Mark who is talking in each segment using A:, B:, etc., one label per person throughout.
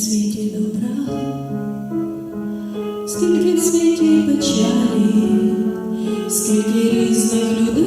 A: світі добра, скільки в світі печалі, скільки різних людей.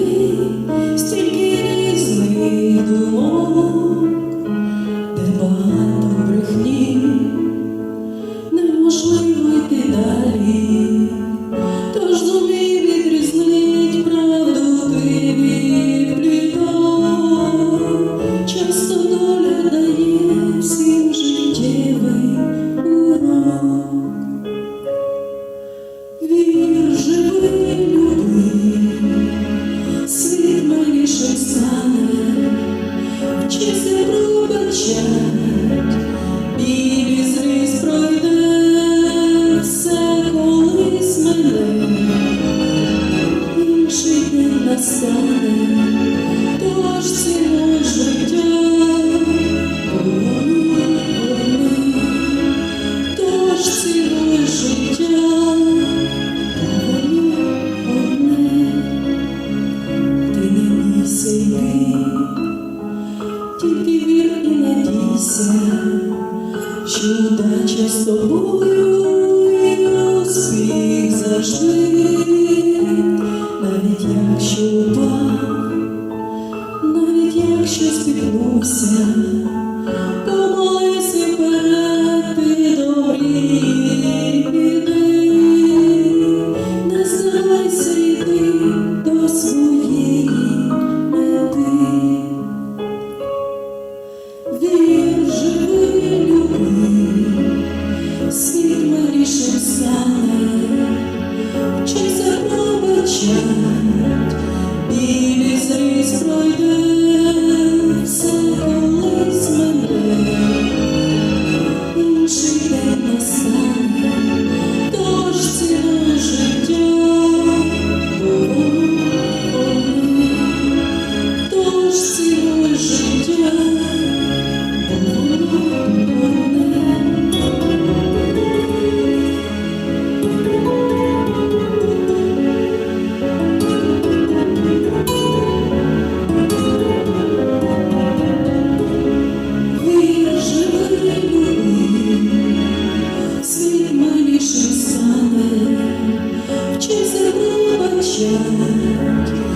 A: Інший настане, тож цінуй життя, воно одне, тож життя. Ти не бійся йди, тільки вір і що удача з тобою і успіх завжди. що спіткнувся, то молись вперед ти добрі не старайся йти до своєї мети. Вір, живи, люби, світ мирішим стане, вчися пробачать, білі зріз пройде. patient